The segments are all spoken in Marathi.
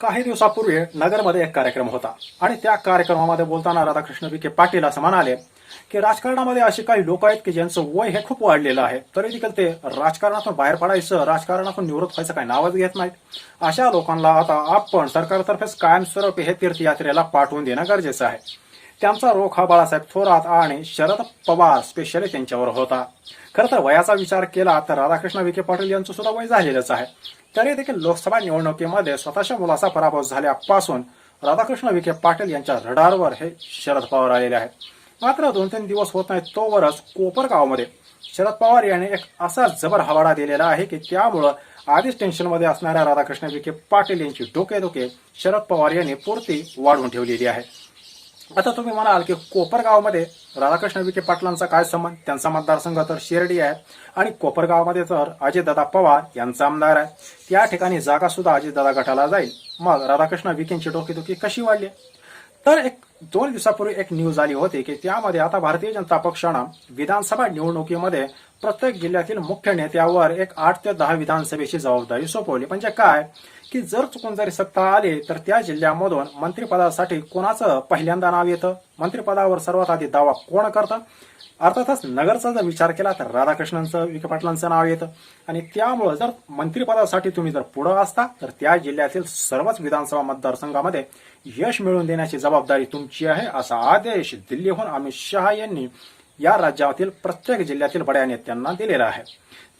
काही दिवसापूर्वी नगरमध्ये एक कार्यक्रम होता. आणि त्या कार्यक्रमामध्ये बोलताना राधाकृष्ण विखे पाटील असं म्हणाले की राजकारणामध्ये असे काही लोक आहेत की ज्यांचं वय हे खूप वाढलेलं आहे. तरी देखील ते राजकारणातून बाहेर पडायचं राजकारणातून निवृत्त व्हायचं काही नावच घेत नाहीत. अशा लोकांना आता आपण सरकारतर्फेच कायमस्वरूपी हे तीर्थयात्रेला पाठवून देणं गरजेचं आहे. त्यांचा रोख हा बाळासाहेब थोरात आणि शरद पवार स्पेशली त्यांच्यावर होता. खरं तर वयाचा विचार केला तर राधाकृष्ण विखे पाटील यांचं सुद्धा वय झालेलंच आहे. तरी देखील लोकसभा निवडणुकीमध्ये स्वतःच्या मुलाचा पराभव झाल्यापासून राधाकृष्ण विखे पाटील यांच्या रडारवर हे शरद पवार आलेले आहेत. मात्र दोन तीन दिवस होत नाही तोवरच कोपरगावमध्ये शरद पवार यांनी एक असा जबर हवाडा दिलेला आहे की त्यामुळं आधीच टेन्शनमध्ये असणाऱ्या राधाकृष्ण विखे पाटील यांची डोकेदुके शरद पवार यांनी पुरती वाढवून ठेवलेली आहे. आता तुम्ही म्हणाल की कोपरगावमध्ये राधाकृष्ण विखे पाटलांचा काय संबंध? त्यांचा मतदारसंघ तर शिर्डी आहे. आणि कोपरगावमध्ये तर अजितदादा पवार यांचा आमदार आहे. त्या ठिकाणी जागा सुद्धा अजितदादा गटाला जाईल. मग राधाकृष्ण विखेंची डोकेदुखी कशी वाढली? तर एक दोन दिवसापूर्वी एक न्यूज आली होती की त्यामध्ये आता भारतीय जनता पक्षानं विधानसभा निवडणुकीमध्ये प्रत्येक जिल्ह्यातील मुख्य नेत्यावर एक आठ ते दहा विधानसभेची जबाबदारी सोपवली. म्हणजे काय? की जर चुकून जरी सत्ता आली तर त्या जिल्ह्यामधून मंत्रिपदासाठी कोणाचं पहिल्यांदा नाव येतं? मंत्रिपदावर सर्वात आधी दावा कोण करतं? अर्थातच नगरचा जर विचार केला तर राधाकृष्णांचं विखे पाटलांचं नाव येतं. आणि त्यामुळं जर मंत्रिपदासाठी तुम्ही जर पुढं असता तर त्या जिल्ह्यातील सर्वच विधानसभा मतदारसंघामध्ये यश मिळवून देण्याची जबाबदारी तुमची आहे असा आदेश दिल्लीहून अमित शहा यांनी या राज्यातील प्रत्येक जिल्ह्यातील बड्या नेत्यांना दिलेला आहे.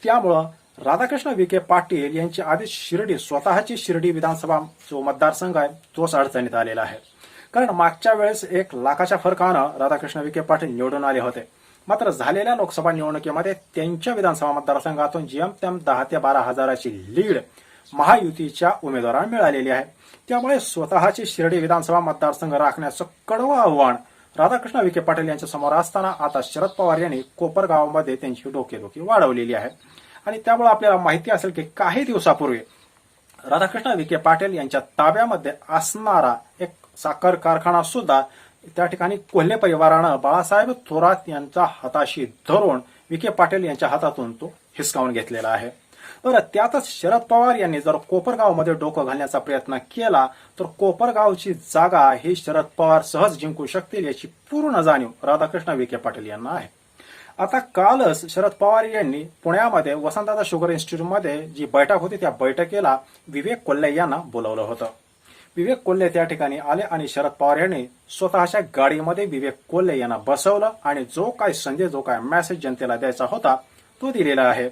त्यामुळं राधाकृष्ण विखे पाटील यांची आधी शिर्डी स्वतःची शिर्डी विधानसभा जो मतदारसंघ आहे तोच अडचणीत आलेला आहे. कारण मागच्या वेळेस एक लाखाच्या फरकानं राधाकृष्ण विखे पाटील निवडून आले होते. मात्र झालेल्या लोकसभा निवडणुकीमध्ये त्यांच्या विधानसभा मतदारसंघातून जेमतेम दहा ते बारा हजाराची लीड महायुतीच्या उमेदवारांना मिळालेली आहे. त्यामुळे स्वतःची शिर्डी विधानसभा मतदारसंघ राखण्याचं कडवं आव्हान राधाकृष्ण विखे पाटील यांच्या समोर असताना आता शरद पवार यांनी कोपरगावामध्ये त्यांची डोकेदुखी वाढवलेली आहे. आणि त्यामुळे आपल्याला माहिती असेल की काही दिवसापूर्वी राधाकृष्ण विखे पाटील यांच्या ताब्यामध्ये असणारा एक साखर कारखाना सुद्धा त्या ठिकाणी कोल्हे परिवारानं बाळासाहेब थोरात यांचा हाताशी धरून विखे पाटील यांच्या हातातून तो हिसकावून घेतलेला आहे. तर त्यातच शरद पवार यांनी जर कोपरगावमध्ये डोकं घालण्याचा प्रयत्न केला तर कोपरगावची जागा ही शरद पवार सहज जिंकू शकतील याची पूर्ण जाणीव राधाकृष्ण विखे पाटील यांना आहे. आता कालच शरद पवार यांनी पुण्यामध्ये वसंतदादा शुगर इन्स्टिट्यूटमध्ये जी बैठक होती त्या बैठकीला विवेक कोल्हे यांना बोलवलं होतं. विवेक कोल्हे त्या ठिकाणी आले आणि शरद पवार यांनी स्वतःच्या गाडीमध्ये विवेक कोल्हे यांना बसवलं आणि जो काय संदेश जो काय मेसेज जनतेला द्यायचा होता तो दिलेला आहे.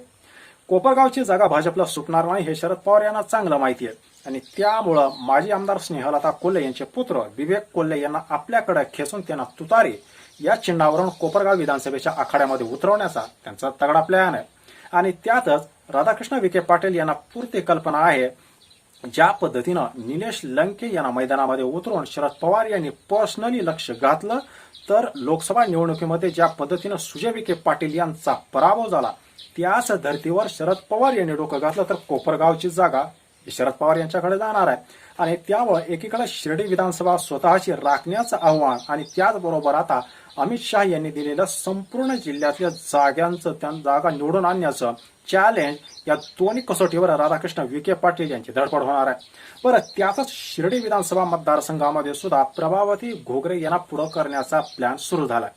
कोपरगावची जागा भाजपला सुटणार नाही हे शरद पवार यांना चांगलं माहिती आहे. आणि त्यामुळं माजी आमदार स्नेहलता कोल्हे यांचे पुत्र विवेक कोल्हे यांना आपल्याकडे खेचून त्यांना तुतारी या चिन्हावरून कोपरगाव विधानसभेच्या आखाड्यामध्ये उतरवण्याचा त्यांचा तगडा प्लॅन आहे. आणि त्यातच राधाकृष्ण विखे पाटील यांना पूर्ती कल्पना आहे. ज्या पद्धतीनं निलेश लंके यांना मैदानामध्ये उतरून शरद पवार यांनी पर्सनली लक्ष घातलं तर लोकसभा निवडणुकीमध्ये ज्या पद्धतीनं सुजय विखे पाटील यांचा पराभव झाला त्याच धर्तीवर शरद पवार यांनी डोकं घातलं तर कोपरगावची जागा शरद पवार यांच्याकडे जाणार आहे. आणि त्यामुळे एकीकडे शिर्डी विधानसभा स्वतःची राखण्याचं आव्हान आणि त्याचबरोबर आता अमित शाह यांनी दिलेलं संपूर्ण जिल्ह्यातल्या जागांचं त्या जागा निवडून आणण्याचं चॅलेंज या दोन्ही कसोटीवर राधाकृष्ण विखे पाटील यांची धडपड होणार आहे. बरं त्यातच शिर्डी विधानसभा मतदारसंघामध्ये सुद्धा प्रभावती घोगरे यांना पुढं करण्याचा प्लॅन सुरू झालाय.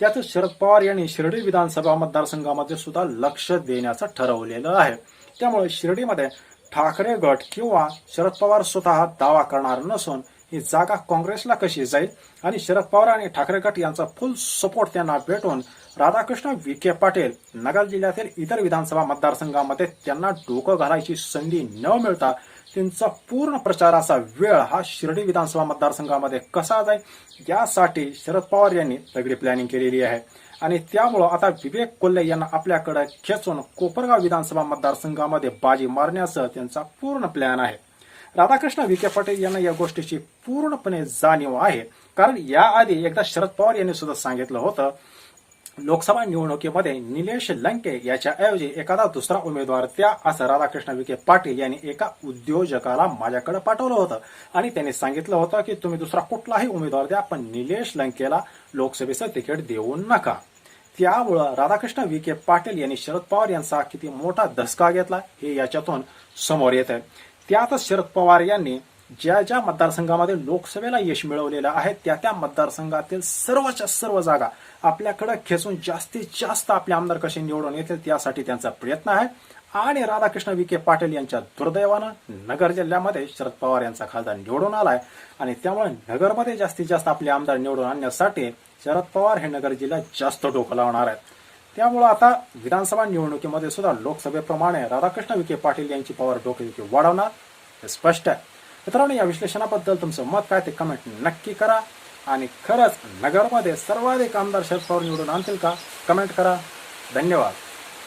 त्यातच शरद पवार यांनी शिर्डी विधानसभा मतदारसंघामध्ये सुद्धा लक्ष देण्याचं ठरवलेलं आहे. त्यामुळे शिर्डीमध्ये ठाकरे गट किंवा शरद पवार स्वतः दावा करणार नसून ही जागा काँग्रेसला कशी जाईल आणि शरद पवार आणि ठाकरे गट यांचा फुल सपोर्ट त्यांना भेटून राधाकृष्ण विखे पाटील नगर जिल्ह्यातील इतर विधानसभा मतदारसंघामध्ये त्यांना डोकं घालायची संधी न मिळता त्यांचा पूर्ण प्रचाराचा वेळ हा शिर्डी विधानसभा मतदारसंघामध्ये कसा जाईल यासाठी शरद पवार यांनी तगडी प्लॅनिंग केलेली आहे. आणि त्यामुळं आता विवेक कोल्हे यांना आपल्याकडे खेचून कोपरगाव विधानसभा मतदारसंघामध्ये बाजी मारण्याचं त्यांचा पूर्ण प्लॅन आहे. राधाकृष्ण विखे पाटील यांना या गोष्टीची पूर्णपणे जाणीव आहे. कारण याआधी एकदा शरद पवार यांनी सुद्धा सांगितलं होतं लोकसभा निवडणुकीमध्ये निलेश लंके याच्याऐवजी एखादा दुसरा उमेदवार द्या असं राधाकृष्ण विखे पाटील यांनी एका उद्योजकाला माझ्याकडे पाठवलं होतं. आणि त्यांनी सांगितलं होतं की तुम्ही दुसरा कुठलाही उमेदवार द्या पण निलेश लंकेला लोकसभेचं तिकीट देऊ नका. त्यामुळं राधाकृष्ण विखे पाटील यांनी शरद पवार यांचा किती मोठा धसका घेतला हे याच्यातून समोर येत आहे त्यातच शरद पवार यांनी ज्या ज्या मतदारसंघामध्ये लोकसभेला यश मिळवलेलं आहे त्या त्या मतदारसंघातील सर्वच्या सर्व जागा आपल्याकडे खेचून जास्तीत जास्त आपले आमदार कसे निवडून येतील त्यासाठी त्यांचा प्रयत्न आहे. आणि राधाकृष्ण विखे पाटील यांच्या दुर्दैवानं नगर जिल्ह्यामध्ये शरद पवार यांचा खासदार निवडून आलाय. आणि त्यामुळे नगरमध्ये जास्तीत जास्त आपले आमदार निवडून आणण्यासाठी शरद पवार हे नगर जिल्ह्यात जास्त डोकं लावणार आहेत. त्यामुळं आता विधानसभा निवडणुकीमध्ये सुद्धा लोकसभेप्रमाणे राधाकृष्ण विखे पाटील यांची पवार डोकेदुखी वाढवणार हे स्पष्ट आहे. मित्रांनो या विश्लेषणाबद्दल तुमचं मत काय ते कमेंट नक्की करा. आणि खरंच नगरमध्ये सर्वाधिक आमदार शरद पवार निवडून आणतील का? कमेंट करा. धन्यवाद.